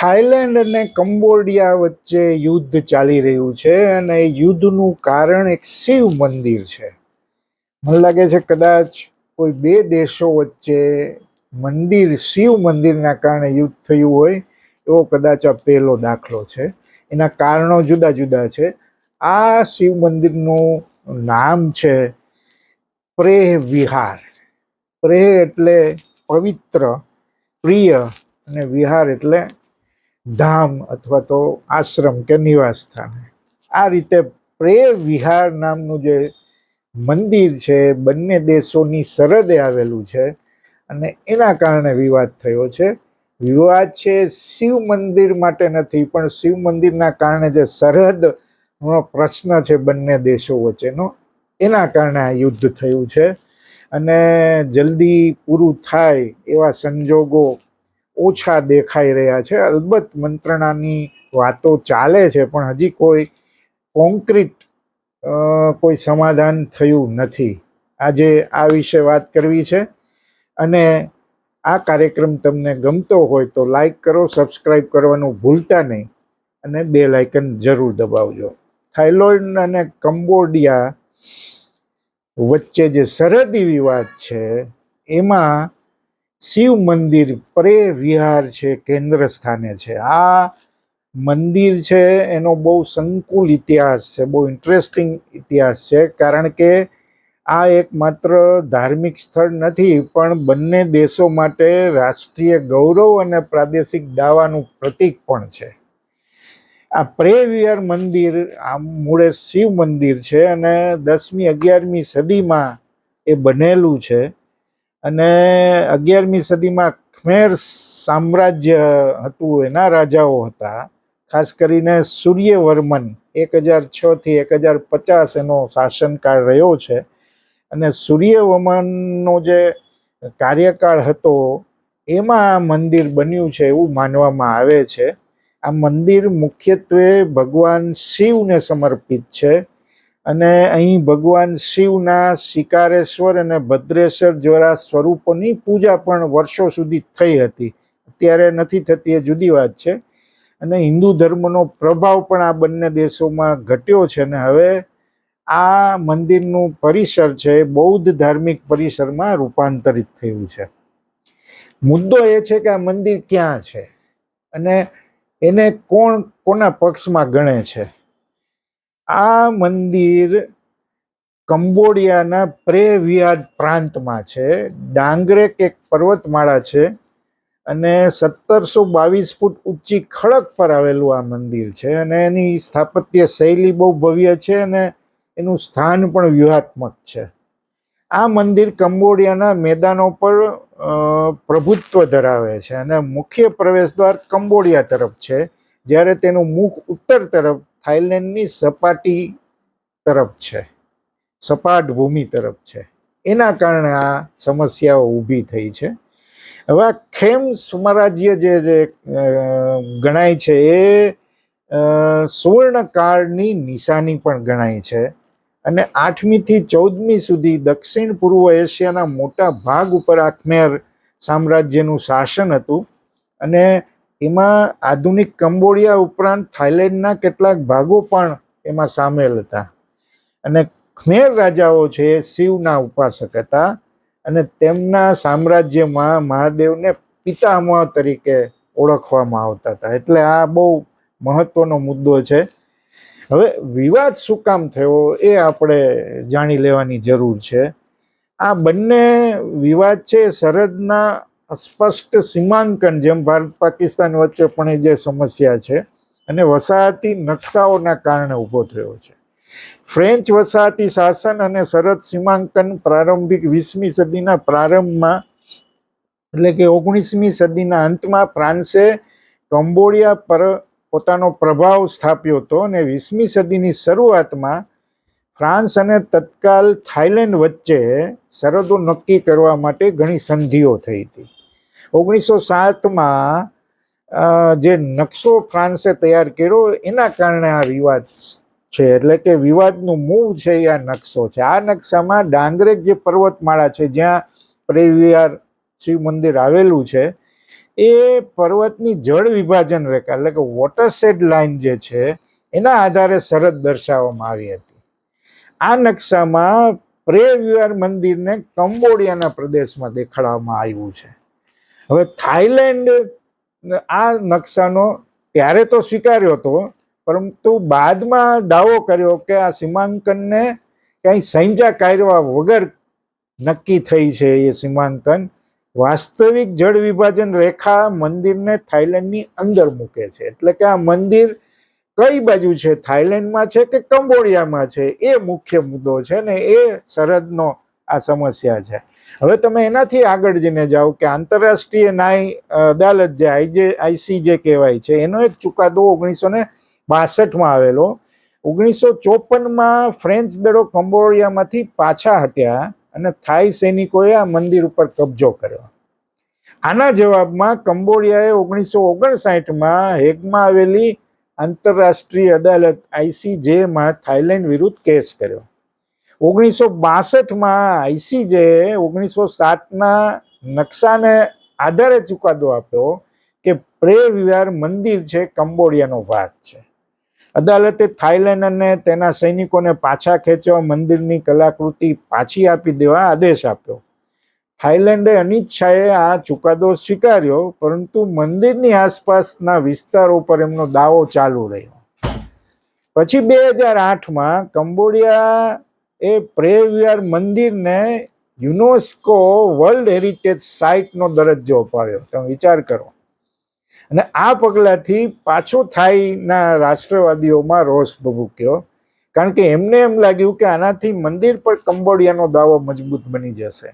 Thailand અને Cambodia વચ્ચે યુદ્ધ ચાલી રહ્યું છે અને યુદ્ધનું કારણ એક શિવ મંદિર છે. મને લાગે છે કદાચ કોઈ બે દેશો વચ્ચે મંદિર, શિવ મંદિરના કારણે યુદ્ધ થયું હોય એવો કદાચ આ પહેલો દાખલો છે. એના કારણો જુદા જુદા છે. આ શિવ મંદિરનું નામ છે પ્રેહ વિહાર. પ્રેહ એટલે પવિત્ર, પ્રિય અને વિહાર એટલે ધામ અથવા તો આશ્રમ કે નિવાસ સ્થાન. આ રીતે પ્રેમ વિહાર નામનું જે મંદિર છે, બંને દેશોની સરહદે આવેલું છે અને એના કારણે વિવાદ થયો છે. વિવાદ છે શિવ મંદિર માટે નથી, પણ શિવ મંદિરના કારણે જે સરહદનો પ્રશ્ન છે બંને દેશો વચ્ચેનો, એના કારણે આ યુદ્ધ થયું છે. અને જલ્દી પૂરું થાય એવા સંજોગો ઓછા દેખાઈ રહ્યા છે. અલબત્ત મંત્રણાની વાતો ચાલે છે, પણ હજી કોઈ કોન્ક્રીટ કોઈ સમાધાન થયું નથી. આજે આ વિશે વાત કરવી છે. અને આ કાર્યક્રમ તમને ગમતો હોય તો લાઈક કરો સબસ્ક્રાઈબ કરવાનું ભૂલતા નહીં અને બે લાઇકન જરૂર દબાવજો. થાઇલોઇડ અને કંબોડિયા વચ્ચે જે સરહદી વિવાદ છે, એમાં શિવ મંદિર પ્રે વિહાર છે, કેન્દ્ર સ્થાને છે. આ મંદિર છે, એનો બહુ સંકુલ ઇતિહાસ છે, બહુ ઇન્ટરેસ્ટિંગ ઇતિહાસ છે, કારણ કે આ એક માત્ર ધાર્મિક સ્થળ નથી, પણ બંને દેશો માટે રાષ્ટ્રીય ગૌરવ અને પ્રાદેશિક દાવાનું પ્રતીક પણ છે. આ પ્રે વિહાર મંદિર, આ મૂળે શિવ મંદિર છે અને દસમી, અગિયારમી સદીમાં એ બનેલું છે. અને અગિયારમી સદીમાં ખમેર સામ્રાજ્ય હતું, એના રાજાઓ હતા. ખાસ કરીને સૂર્યવર્મન એક હજાર છથી એક હજાર પચાસ એનો શાસનકાળ રહ્યો છે. અને સૂર્યવર્મનનો જે કાર્યકાળ હતો, એમાં આ મંદિર બન્યું છે એવું માનવામાં આવે છે. આ મંદિર મુખ્યત્વે ભગવાન શિવને સમર્પિત છે. અને અહીં ભગવાન શિવના શિકારેશ્વર અને ભદ્રેશ્વર જેવા સ્વરૂપોની પૂજા પણ વર્ષો સુધી થઈ હતી. અત્યારે નથી થતી, એ જુદી વાત છે. અને હિન્દુ ધર્મનો પ્રભાવ પણ આ બંને દેશોમાં ઘટ્યો છે અને હવે આ મંદિરનું પરિસર છે એ બૌદ્ધ ધાર્મિક પરિસરમાં રૂપાંતરિત થયું છે. મુદ્દો એ છે કે આ મંદિર ક્યાં છે અને એને કોણ, કોના પક્ષમાં ગણે છે? આ મંદિર કંબોડિયાના પ્રેવિયાડ પ્રાંતમાં છે. ડાંગરેક એક પર્વતમાળા છે અને સત્તરસો બાવીસ ફૂટ ઊંચી ખડક પર આવેલું આ મંદિર છે અને એની સ્થાપત્ય શૈલી બહુ ભવ્ય છે અને એનું સ્થાન પણ વ્યૂહાત્મક છે. આ મંદિર કંબોડિયાના મેદાનો પર પ્રભુત્વ ધરાવે છે અને મુખ્ય પ્રવેશદ્વાર કંબોડિયા તરફ છે. જ્યારે તેનું મુખ ઉત્તર તરફ થાઈલેન્ડની સપાટી તરફ છે. સપાટ ભૂમિ તરફ છે. એના કારણે આ સમસ્યાઓ ઊભી થઈ છે. હવે આ ખેમ સામ્રાજ્ય જે જે ગણાય છે એ સુવર્ણકાળની નિશાની પણ ગણાય છે. અને આઠમીથી ચૌદમી સુધી દક્ષિણ પૂર્વ એશિયાના મોટા ભાગ ઉપર આ ખમેર સામ્રાજ્યનું શાસન હતું. અને એમાં આધુનિક કંબોડિયા ઉપરાંત થાઇલેન્ડના કેટલાક ભાગો પણ એમાં સામેલ હતા. અને ખમેર રાજાઓ છે શિવના ઉપાસક હતા અને તેમના સામ્રાજ્યમાં મહાદેવને પિતામહ તરીકે ઓળખવામાં આવતા હતા. એટલે આ બહુ મહત્વનો મુદ્દો છે. હવે વિવાદ શું કામ થયો એ આપણે જાણી લેવાની જરૂર છે. આ બંને વિવાદ છે સરહદના સ્પષ્ટ સીમાંકન જેમ ભારત પાકિસ્તાન વચ્ચે પણ એ જે સમસ્યા છે અને વસાહતી નકશાઓના કારણે ઊભો થયો છે. ફ્રેન્ચ વસાહતી શાસન અને સરહદ સીમાંકન પ્રારંભિક વીસમી સદીના પ્રારંભમાં, એટલે કે ઓગણીસમી સદીના અંતમાં ફ્રાન્સે કંબોડિયા પર પોતાનો પ્રભાવ સ્થાપ્યો હતો અને વીસમી સદીની શરૂઆતમાં ફ્રાન્સ અને તત્કાલ થાઇલેન્ડ વચ્ચે સરહદો નક્કી કરવા માટે ઘણી સંધિઓ થઈ હતી. ઓગણીસો સાતમાં જે નકશો ફ્રાન્સે તૈયાર કર્યો, એના કારણે આ રિવાજ છે. એટલે કે વિવાદનું મૂળ છે એ આ નકશો છે. આ નકશામાં ડાંગરેક જે પર્વતમાળા છે, જ્યાં પ્રેવિયાર શિવ મંદિર આવેલું છે, એ પર્વતની જળ વિભાજન રેખા, એટલે કે વોટરશેડ લાઇન જે છે, એના આધારે શરત દર્શાવવામાં આવી હતી. આ નકશામાં પ્રેવિયાર મંદિરને કંબોડિયાના પ્રદેશમાં દેખાડવામાં આવ્યું છે. હવે થાઈલેન્ડ આ નકશાનો ત્યારે તો સ્વીકાર્યો હતો, પરંતુ બાદમાં દાવો કર્યો કે આ સીમાંકનને કંઈ સંજા કાઢવા વગર નક્કી થઈ છે એ સીમાંકન. વાસ્તવિક જળ વિભાજન રેખા મંદિરને થાઈલેન્ડની અંદર મૂકે છે. એટલે કે આ મંદિર કઈ બાજુ છે? થાઈલેન્ડમાં છે કે કંબોડિયામાં છે? એ મુખ્ય મુદ્દો છે ને એ સરહદનો આ સમસ્યા છે. હવે તમે એનાથી આગળ જઈને જાઓ કે આંતરરાષ્ટ્રીય ન્યાય અદાલત જે આઈજે આઈસીજે કહેવાય છે, એનો એક ચુકાદો ઓગણીસો ને બાસઠમાં આવેલો. ઓગણીસો ચોપનમાં ફ્રેન્ચ દળો કંબોડિયામાંથી પાછા હટ્યા અને થાઈ સૈનિકોએ આ મંદિર ઉપર કબજો કર્યો. આના જવાબમાં કંબોડિયાએ ઓગણીસો ઓગણસાઠમાં હેગમાં આવેલી આંતરરાષ્ટ્રીય અદાલત આઈસીજેમાં થાઈલેન્ડ વિરુદ્ધ કેસ કર્યો. ઓગણીસો બાસઠમાં આઈસીજે ઓગણીસો સાતના નકશાને આધારે ચુકાદો આપ્યો કે પ્રે વિહાર મંદિર છે કંબોડિયાનો ભાગ છે. અદાલતે થાઈલેન્ડ અને તેના સૈનિકોને પાછા ખેંચવા મંદિરની કલાકૃતિ પાછી આપી દેવા આદેશ આપ્યો. થાઈલેન્ડે અનિચ્છાએ આ ચુકાદો સ્વીકાર્યો, પરંતુ મંદિરની આસપાસના વિસ્તારો પર એમનો દાવો ચાલુ રહ્યો. પછી બે હજાર આઠમાં કંબોડિયા એ પ્રેવિયર મંદિરને યુનેસ્કો વર્લ્ડ હેરિટેજ સાઇટનો દરજ્જો અપાવ્યો. તમે વિચાર કરો. અને આ પગલાથી પાછો થાઈના રાષ્ટ્રવાદીઓમાં રોષ ભભૂક્યો. કારણ કે એમને એમ લાગ્યું કે આનાથી મંદિર પર કંબોડિયાનો દાવો મજબૂત બની જશે.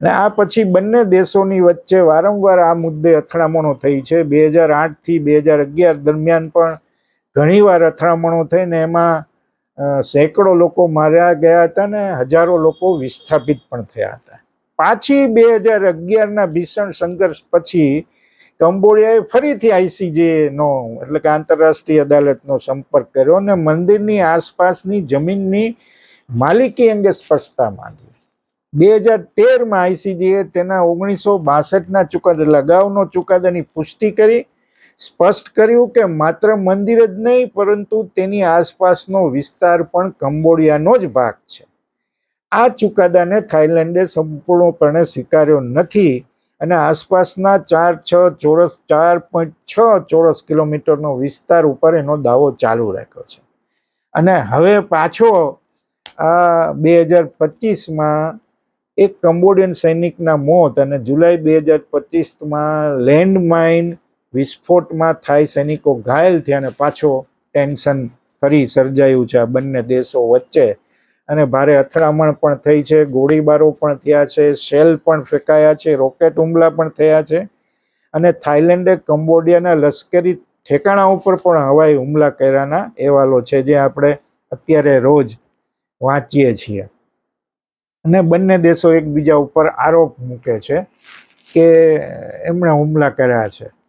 અને આ પછી બંને દેશોની વચ્ચે વારંવાર આ મુદ્દે અથડામણો થઈ છે. બે હજાર આઠથી બે હજાર અગિયાર દરમિયાન પણ ઘણીવાર અથડામણો થઈને એમાં સેંકડો લોકો માર્યા ગયા હતા ને હજારો લોકો વિસ્થાપિત પણ થયા હતા. પાછી બે હજાર અગિયારના ભીષણ સંઘર્ષ પછી કંબોડિયાએ ફરીથી આઈસીજેનો એટલે કે આંતરરાષ્ટ્રીય અદાલતનો સંપર્ક કર્યો અને મંદિરની આસપાસની જમીનની માલિકી અંગે સ્પષ્ટતા માંગી. બે હજાર તેરમાં આઈસીજેએ તેના ઓગણીસો બાસઠના ચુકાદા લગાવનો ચુકાદાની પુષ્ટિ કરી સ્પષ્ટ કર્યું કે માત્ર મંદિર જ નહીં, પરંતુ તેની આસપાસનો વિસ્તાર પણ કંબોડિયાનો જ ભાગ છે. આ ચુકાદાને થાઈલેન્ડે સંપૂર્ણપણે સ્વીકાર્યો નથી અને આસપાસના ચાર છ ચોરસ, ચાર પોઈન્ટ છ ચોરસ કિલોમીટરનો વિસ્તાર ઉપર એનો દાવો ચાલુ રાખ્યો છે. અને હવે પાછો આ બે હજાર પચીસમાં એક કંબોડિયન સૈનિકના મોત અને જુલાઈ બે હજાર પચીસમાં લેન્ડ માઇન વિસ્ફોટમાં થાય સૈનિકો ઘાયલ થયા અને પાછો ટેન્શન ફરી સર્જાયું છે આ બંને દેશો વચ્ચે. અને ભારે અથડામણ પણ થઈ છે, ગોળીબારો પણ થયા છે, શેલ પણ ફેંકાયા છે, રોકેટ હુમલા પણ થયા છે. અને થાઈલેન્ડે કંબોડિયાના લશ્કરી ઠેકાણા ઉપર પણ હવાઈ હુમલા કર્યાના અહેવાલો છે, જે આપણે અત્યારે રોજ વાંચીએ છીએ. અને બંને દેશો એકબીજા ઉપર આરોપ મૂકે છે કે એમણે હુમલા કર્યા છે.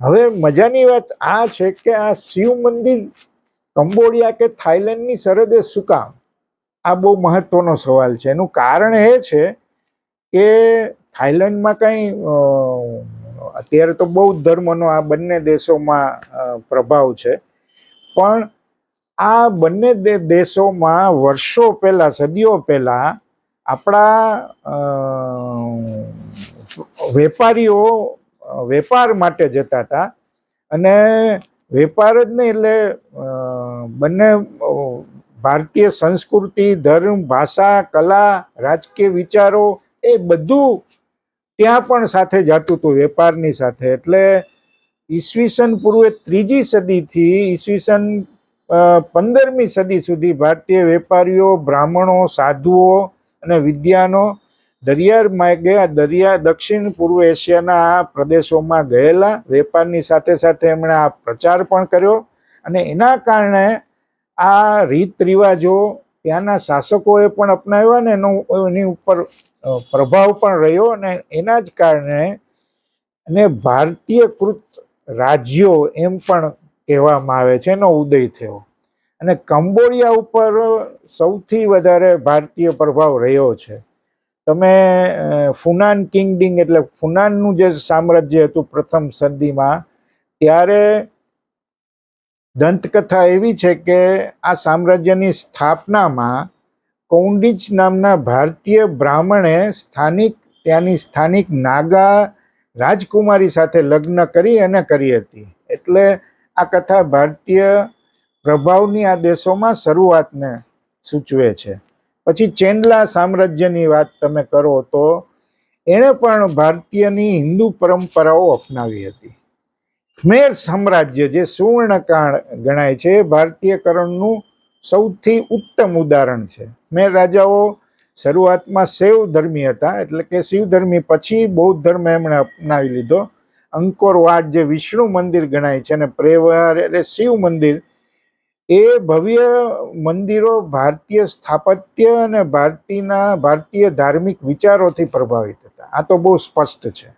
હવે મજાની વાત આ છે કે આ શિવ મંદિર કંબોડિયા કે થાઈલેન્ડની સરહદે શું કામ? આ બહુ મહત્વનો સવાલ છે. એનું કારણ એ છે કે થાઈલેન્ડમાં કંઈ અત્યારે તો બૌદ્ધ ધર્મનો આ બંને દેશોમાં પ્રભાવ છે. પણ આ બંને દેશોમાં વર્ષો પહેલાં, સદીઓ પહેલાં આપણા વેપારીઓ વેપાર માટે જતા હતા. અને વેપાર જ નહીં એટલે બંને ભારતીય સંસ્કૃતિ, ધર્મ, ભાષા, કલા, રાજકીય વિચારો એ બધું ત્યાં પણ સાથે જતું હતું, વેપારની સાથે. એટલે ઈસવીસન પૂર્વે ત્રીજી સદીથી ઈસવીસન પંદરમી સદી સુધી ભારતીય વેપારીઓ, બ્રાહ્મણો, સાધુઓ અને વિદ્યાનો દરિયાર આ દરિયા દક્ષિણ પૂર્વ એશિયાના આ પ્રદેશોમાં ગયેલા વેપારની સાથે સાથે એમણે આ પ્રચાર પણ કર્યો અને એના કારણે આ રીત રિવાજો ત્યાંના શાસકોએ પણ અપનાવ્યા ને એનો એની ઉપર પ્રભાવ પણ રહ્યો અને એના જ કારણે અને ભારતીયકૃત રાજ્યો એમ પણ કહેવામાં આવે છે, એનો ઉદય થયો. અને કંબોડિયા ઉપર સૌથી વધારે ભારતીય પ્રભાવ રહ્યો છે. તમે ફુનાન કિંગડિંગ એટલે ફુનાનનું જે સામ્રાજ્ય હતું પ્રથમ સદીમાં, ત્યારે દંતકથા એવી છે કે આ સામ્રાજ્યની સ્થાપનામાં કૌંડિચ નામના ભારતીય બ્રાહ્મણે સ્થાનિક, ત્યાંની સ્થાનિક નાગા રાજકુમારી સાથે લગ્ન કરી અને કરી હતી. એટલે આ કથા ભારતીય પ્રભાવની આ દેશોમાં શરૂઆતને સૂચવે છે. પછી ચેન્ડલા સામ્રાજ્યની વાત તમે કરો તો એણે પણ ભારતીયની હિન્દુ પરંપરાઓ અપનાવી હતી. ખમેર સામ્રાજ્ય જે સુવર્ણકાળ ગણાય છે એ ભારતીયકરણનું સૌથી ઉત્તમ ઉદાહરણ છે. ખમેર રાજાઓ શરૂઆતમાં શૈવ ધર્મી હતા, એટલે કે શિવ ધર્મી પછી બૌદ્ધ ધર્મ એમણે અપનાવી લીધો. અંકોરવાટ જે વિષ્ણુ મંદિર ગણાય છે અને પ્રેવાર એટલે શિવ મંદિર એ ભવ્ય મંદિરો ભારતીય સ્થાપત્ય અને ભારતીયના ભારતીય ધાર્મિક વિચારોથી પ્રભાવિત હતા. આ તો બહુ સ્પષ્ટ છે.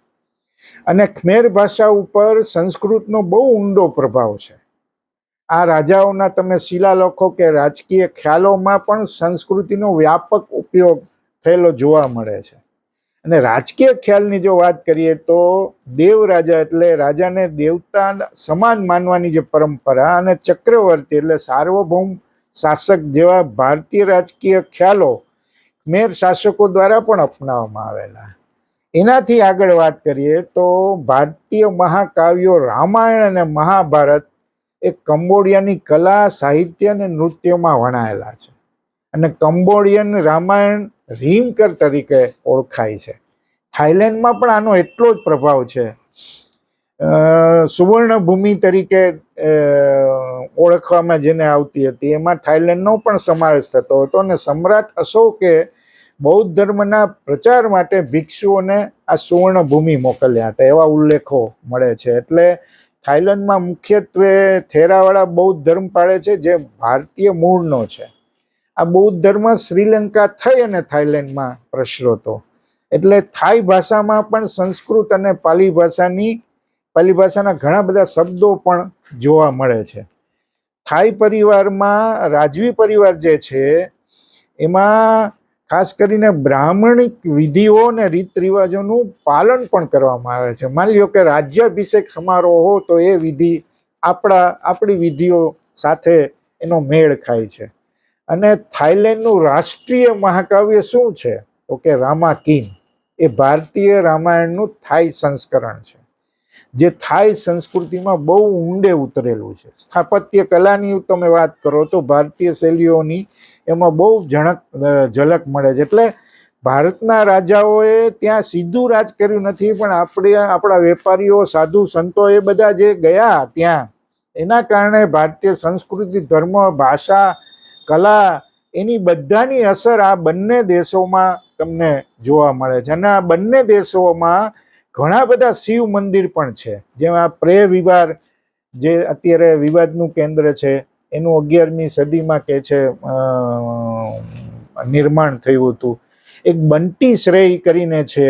અને ખમેર ભાષા ઉપર સંસ્કૃતનો બહુ ઊંડો પ્રભાવ છે. આ રાજાઓના તમે શિલાલેખો કે રાજકીય ખ્યાલોમાં પણ સંસ્કૃતિનો વ્યાપક ઉપયોગ થયેલો જોવા મળે છે. અને રાજકીય ખ્યાલની જો વાત કરીએ તો દેવ રાજા એટલે રાજાને દેવતા સમાન માનવાની જે પરંપરા અને ચક્રવર્તી એટલે સાર્વભૌમ શાસક જેવા ભારતીય રાજકીય ખ્યાલો મેર શાસકો દ્વારા પણ અપનાવવામાં આવેલા. એનાથી આગળ વાત કરીએ તો ભારતીય મહાકાવ્યો રામાયણ અને મહાભારત એ કંબોડિયાની કલા, સાહિત્ય અને નૃત્યમાં વણાયેલા છે. અને કંબોડિયન રામાયણ રીમકર તરીકે ઓળખાય છે. થાઈલેન્ડમાં પણ આનો એટલો જ પ્રભાવ છે. સુવર્ણભૂમિ તરીકે ઓળખવામાં જેને આવતી હતી, એમાં થાઈલેન્ડનો પણ સમાવેશ થતો હતો અને સમ્રાટ અશોકે બૌદ્ધ ધર્મના પ્રચાર માટે ભિક્ષુઓને આ સુવર્ણભૂમિ મોકલ્યા હતા, એવા ઉલ્લેખો મળે છે. એટલે થાઈલેન્ડમાં મુખ્યત્વે થેરાવાળા બૌદ્ધ ધર્મ પાળે છે, જે ભારતીય મૂળનો છે. આ બૌદ્ધ ધર્મ શ્રીલંકા થઈ અને થાઈલેન્ડમાં પ્રસર્યો હતો એટલે થાઈ ભાષામાં પણ સંસ્કૃત અને પાલી ભાષાની, પાલી ભાષાના ઘણા બધા શબ્દો પણ જોવા મળે છે. થાઈ પરિવારમાં, રાજવી પરિવાર જે છે, એમાં ખાસ કરીને બ્રાહ્મણિક વિધિઓ અને રીત રિવાજોનું પાલન પણ કરવામાં આવે છે. માની લો કે રાજ્યાભિષેક સમારોહ હો તો એ વિધિ આપણા, આપણી વિધિઓ સાથે એનો મેળ ખાય છે. અને થાઈલેન્ડનું રાષ્ટ્રીય મહાકાવ્ય શું છે? તો કે રામાકીન એ ભારતીય રામાયણનું થાઈ સંસ્કરણ છે. જે થાઈ સંસ્કૃતિમાં બહુ ઊંડે ઉતરેલું છે. સ્થાપત્ય કલાની તમે વાત કરો તો ભારતીય શૈલીઓની એમાં બહુ ઝણક ઝલક મળે છે. એટલે ભારતના રાજાઓએ ત્યાં સીધું રાજ કર્યું નથી, પણ આપણે, આપણા વેપારીઓ, સાધુ સંતો એ બધા જે ગયા ત્યાં, એના કારણે ભારતીય સંસ્કૃતિ, ધર્મ, ભાષા કલા એની બધાની અસર આ બંને દેશોમાં તમને જોવા મળે છે. અને આ બંને દેશોમાં ઘણા બધા શિવ મંદિર પણ છે. જેમાં પ્રે વિવાર જે અત્યારે વિવાદનું કેન્દ્ર છે, એનું અગિયારમી સદીમાં કે છે નિર્માણ થયું હતું. એક બંટી શ્રેય કરીને છે,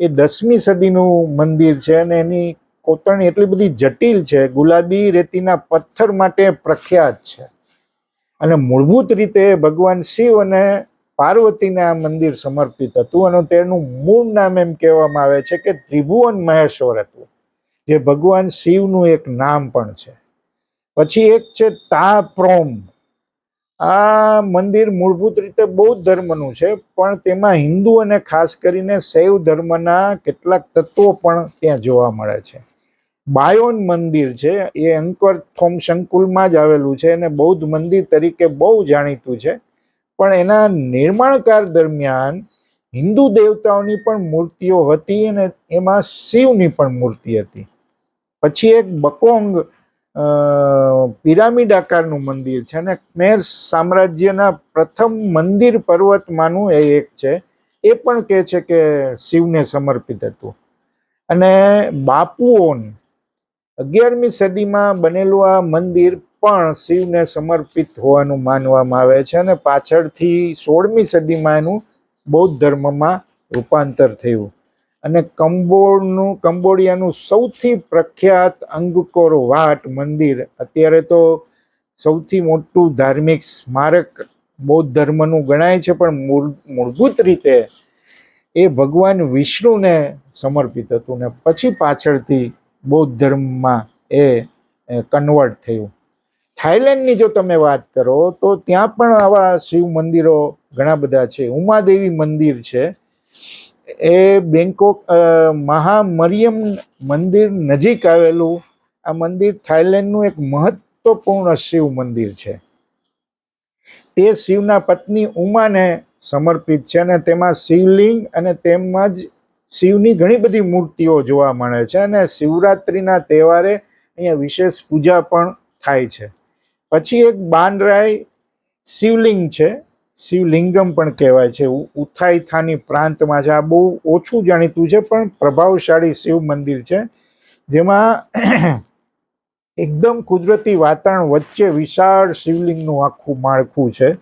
એ દસમી સદીનું મંદિર છે અને એની કોતરણી એટલી બધી જટિલ છે, ગુલાબી રેતીના પથ્થર માટે પ્રખ્યાત છે. અને મૂળભૂત રીતે ભગવાન શિવ અને પાર્વતીને આ મંદિર સમર્પિત હતું અને તેનું મૂળ નામ એમ કહેવામાં આવે છે કે ત્રિભુવન મહેશ્વર હતું, જે ભગવાન શિવનું એક નામ પણ છે. પછી એક છે તા પ્રોમ આ મંદિર મૂળભૂત રીતે બૌદ્ધ ધર્મનું છે, પણ તેમાં હિન્દુ અને ખાસ કરીને શૈવ ધર્મના કેટલાક તત્વો પણ ત્યાં જોવા મળે છે. બાયોન મંદિર છે, એ અંકર થોમ સંકુલમાં જ આવેલું છે અને બૌદ્ધ મંદિર તરીકે બહુ જાણીતું છે. પણ એના નિર્માણકાર દરમિયાન હિન્દુ દેવતાઓની પણ મૂર્તિઓ હતી અને એમાં શિવની પણ મૂર્તિ હતી. પછી એક બકોંગ પિરામિડ આકારનું મંદિર છે અને મેર સામ્રાજ્યના પ્રથમ મંદિર પર્વતમાંનું એ એક છે. એ પણ કહે છે કે શિવને સમર્પિત હતું. અને બાપુઓન અગિયારમી સદીમાં બનેલું આ મંદિર પણ શિવને સમર્પિત હોવાનું માનવામાં આવે છે અને પાછળથી સોળમી સદીમાં એનું બૌદ્ધ ધર્મમાં રૂપાંતર થયું. અને કંબોળનું, કંબોડિયાનું સૌથી પ્રખ્યાત અંગકોર વાટ મંદિર, અત્યારે તો સૌથી મોટું ધાર્મિક સ્મારક બૌદ્ધ ધર્મનું ગણાય છે, પણ મૂળ, મૂળભૂત રીતે એ ભગવાન વિષ્ણુને સમર્પિત હતું. ને પછી પાછળથી બૌદ્ધ ધર્મમાં એ કન્વર્ટ થયું. થાઈલેન્ડની જો તમે વાત કરો, તો ત્યાં પણ આવા શિવ મંદિરો ઘણા બધા છે. ઉમાદેવી મંદિર છે. એ બેંકોક મહામરિયમ મંદિર નજીક આવેલું. આ મંદિર થાઈલેન્ડનું એક મહત્વપૂર્ણ શિવ મંદિર છે. તે શિવના પત્ની ઉમાને સમર્પિત છે અને તેમાં શિવલિંગ અને તેમજ શિવની ઘણી બધી મૂર્તિઓ જોવા મળે છે અને શિવરાત્રિના તહેવારે અહીંયા વિશેષ પૂજા પણ થાય છે. પછી એક બાનરાય શિવલિંગ છે. શિવલિંગમ પણ કહેવાય છે. ઉથાઈથાની પ્રાંતમાં છે. આ બહુ ઓછું જાણીતું છે, પણ પ્રભાવશાળી શિવ મંદિર છે. જેમાં એકદમ કુદરતી વાતાવરણ વચ્ચે વિશાળ શિવલિંગનું આખું માળખું છે.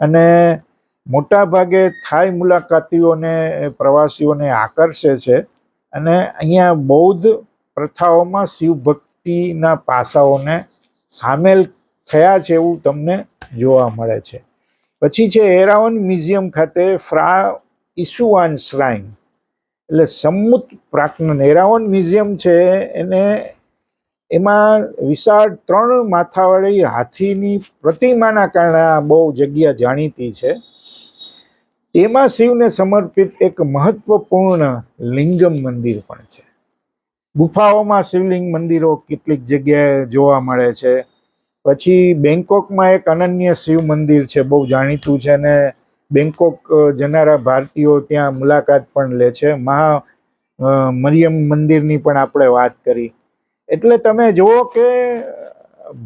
અને મોટા ભાગે થાઈ મુલાકાતીઓને પ્રવાસીઓને આકર્ષે છે અને અહીંયા બૌદ્ધ પ્રથાઓમાં શિવ ભક્તિના પાસાઓને સામેલ થયા છે એવું તમને જોવા મળે છે. પછી છે એરાવન મ્યુઝિયમ ખાતે ફ્રા ઇસુઆન શ્રાઇન એટલે સમુત પ્રાકનન એરાવન મ્યુઝિયમ છે એને, એમાં વિશાળ ત્રણ માથાવાળી હાથીની પ્રતિમાના કારણે આ બહુ જગ્યા જાણીતી છે. તેમાં શિવને સમર્પિત એક મહત્વપૂર્ણ લિંગમ મંદિર પણ છે. ગુફાઓમાં શિવલિંગ મંદિરો કેટલીક જગ્યાએ જોવા મળે છે. પછી બેંકોકમાં એક અનન્ય શિવ મંદિર છે, બહુ જાણીતું છે અને બેંકોક જનારા ભારતીયો ત્યાં મુલાકાત પણ લે છે. મહા મરિયમ મંદિરની પણ આપણે વાત કરી. એટલે તમે જુઓ કે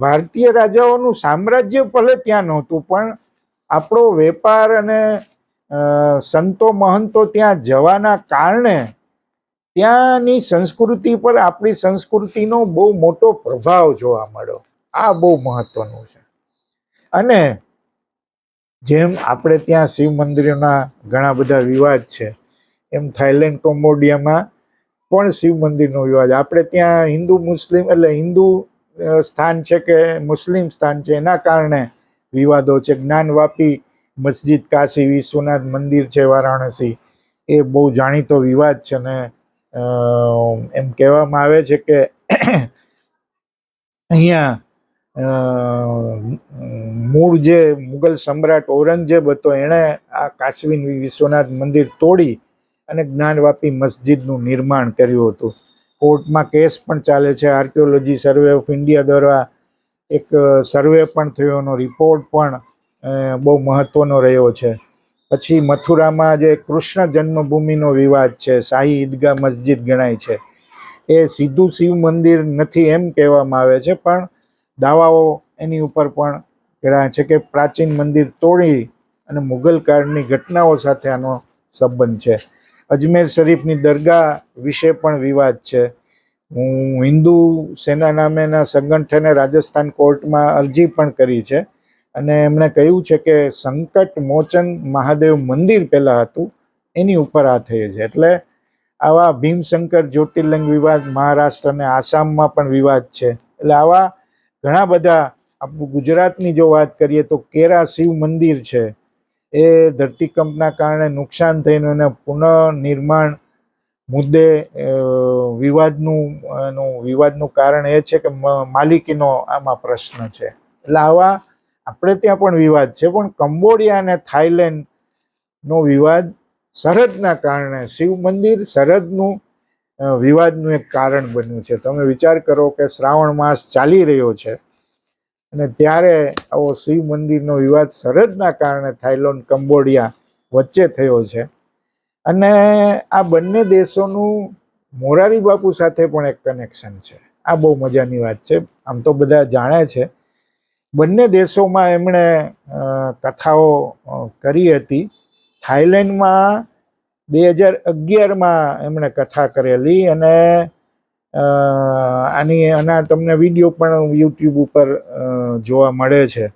ભારતીય રાજાઓનું સામ્રાજ્ય ભલે ત્યાં નહોતું, પણ આપણો વેપાર અને સંતો મહંતો ત્યાં જવાના કારણે ત્યાંની સંસ્કૃતિ પર આપણી સંસ્કૃતિનો બહુ મોટો પ્રભાવ જોવા મળ્યો. આ બહુ મહત્વનું છે. અને જેમ આપણે ત્યાં શિવ મંદિરોના ઘણા બધા વિવાદ છે, એમ થાઈલેન્ડ કોમ્બોડિયામાં પણ શિવ મંદિરનો વિવાદ. આપણે ત્યાં હિન્દુ મુસ્લિમ એટલે હિન્દુ સ્થાન છે કે મુસ્લિમ સ્થાન છે, એના કારણે વિવાદો છે. જ્ઞાનવાપી મસ્જિદ કાશી, વિશ્વનાથ મંદિર છે, વારાણસી, એ બહુ જાણીતો વિવાદ છે ને એમ કહેવામાં આવે છે કે અહીંયા મૂળ જે મુઘલ સમ્રાટ ઔરંગઝેબ હતો, એણે આ કાશ્મીર વિશ્વનાથ મંદિર તોડી અને જ્ઞાનવાપી મસ્જિદનું નિર્માણ કર્યું હતું. કોર્ટમાં કેસ પણ ચાલે છે, આર્કિયોલોજી સર્વે ઓફ ઇન્ડિયા દ્વારા એક સર્વે પણ થયો રિપોર્ટ પણ બહુ મહત્વનો રહ્યો છે. પછી મથુરામાં જે કૃષ્ણ જન્મભૂમિનો વિવાદ છે, શાહી ઈદગાહ મસ્જિદ ગણાય છે, એ સીધું શિવ મંદિર નથી એમ કહેવામાં આવે છે, પણ દાવાઓ એની ઉપર પણ કર્યા છે કે પ્રાચીન મંદિર તોડી અને મુઘલ કાળની ઘટનાઓ સાથે આનો સંબંધ છે. અજમેર શરીફની દરગાહ વિશે પણ વિવાદ છે. હું હિન્દુ સેના નામેના સંગઠને રાજસ્થાન કોર્ટમાં અરજી પણ કરી છે. અને એમણે કહ્યું છે કે સંકટ મોચન મહાદેવ મંદિર પહેલાં હતું, એની ઉપર આ થઈ છે. એટલે આવા ભીમશંકર જ્યોતિર્લિંગ વિવાદ મહારાષ્ટ્ર અને આસામમાં પણ વિવાદ છે. એટલે આવા ઘણા બધા આપણું ગુજરાતની જો વાત કરીએ તો કેરા શિવ મંદિર છે. એ ધરતીકંપના કારણે નુકસાન થઈને એને પુનઃનિર્માણ મુદ્દે વિવાદનું, એનું વિવાદનું કારણ એ છે કે માલિકીનો આમાં પ્રશ્ન છે. એટલે આવા આપણે ત્યાં પણ વિવાદ છે, પણ કંબોડિયા અને થાઈલેન્ડનો વિવાદ સરહદના કારણે, શિવ મંદિર સરહદનું વિવાદનું એક કારણ બન્યું છે. તમે વિચાર કરો કે શ્રાવણ માસ ચાલી રહ્યો છે અને ત્યારે આવો શિવ મંદિરનો વિવાદ સરહદના કારણે થાઈલેન્ડ કંબોડિયા વચ્ચે થયો છે. અને આ બંને દેશોનું મોરારી બાપુ સાથે પણ એક કનેક્શન છે. આ બહુ મજાની વાત છે. આમ તો બધા જાણે છે બંને દેશોમાં એમણે કથાઓ કરી હતી. થાઈલેન્ડમાં બે હજાર અગિયારમાં એમણે કથા કરેલી અને આની, આના તમને વીડિયો પણ યુટ્યુબ ઉપર જોવા મળે છે.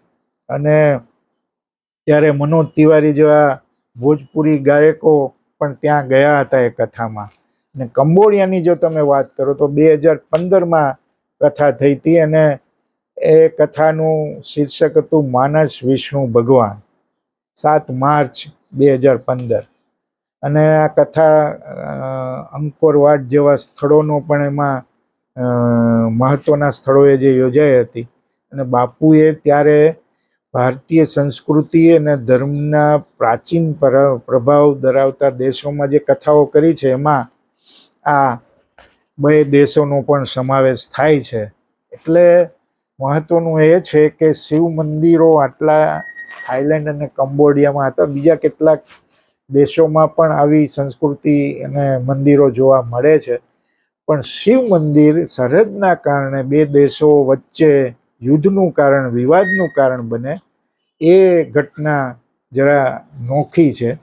અને ત્યારે મનોજ તિવારી જેવા ભોજપુરી ગાયકો પણ ત્યાં ગયા હતા એ કથામાં. અને કંબોડિયાની જો તમે વાત કરો તો બે હજાર પંદરમાં કથા થઈ હતી અને એ કથાનું શીર્ષક હતું માનસ વિષ્ણુ ભગવાન, સાત માર્ચ બે હજાર પંદર. અને આ કથા અંકોરવાડ જેવા સ્થળોનો પણ એમાં મહત્ત્વના સ્થળોએ જે યોજાઈ હતી. અને બાપુએ ત્યારે ભારતીય સંસ્કૃતિ અને ધર્મના પ્રાચીન પર- પ્રભાવ ધરાવતા દેશોમાં જે કથાઓ કરી છે, એમાં આ બે દેશોનો પણ સમાવેશ થાય છે. એટલે મહત્વનું એ છે કે શિવ મંદિરો આટલા થાઈલેન્ડ અને કંબોડિયામાં હતા. બીજા કેટલાક દેશોમાં પણ આવી સંસ્કૃતિ અને મંદિરો જોવા મળે છે. પણ શિવ મંદિર સરહદના કારણે બે દેશો વચ્ચે યુદ્ધનું કારણ, વિવાદનું કારણ બને. એ ઘટના જરા નોખી છે.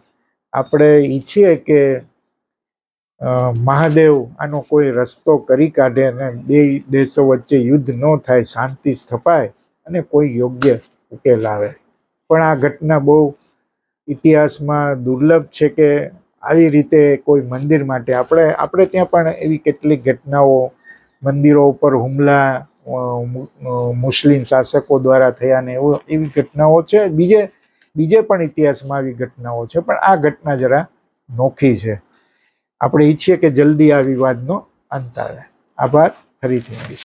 આપણે ઈચ્છીએ કે મહાદેવ આનો કોઈ રસ્તો કરી કાઢે અને બે દેશો વચ્ચે યુદ્ધ ન થાય, શાંતિ સ્થપાય અને કોઈ યોગ્ય ઉકેલ આવે. પણ આ ઘટના બહુ ઇતિહાસમાં દુર્લભ છે કે આવી રીતે કોઈ મંદિર માટે. આપણે આપણે ત્યાં પણ એવી કેટલીક ઘટનાઓ, મંદિરો ઉપર હુમલા મુસ્લિમ શાસકો દ્વારા થયા ને એવો, એવી ઘટનાઓ છે. બીજે બીજે પણ ઇતિહાસમાં આવી ઘટનાઓ છે. પણ આ ઘટના જરા નોખી છે. આપણે ઈચ્છીએ કે જલ્દી આ વિવાદનો અંત આવે. આભાર. ફરીથી મળીશું.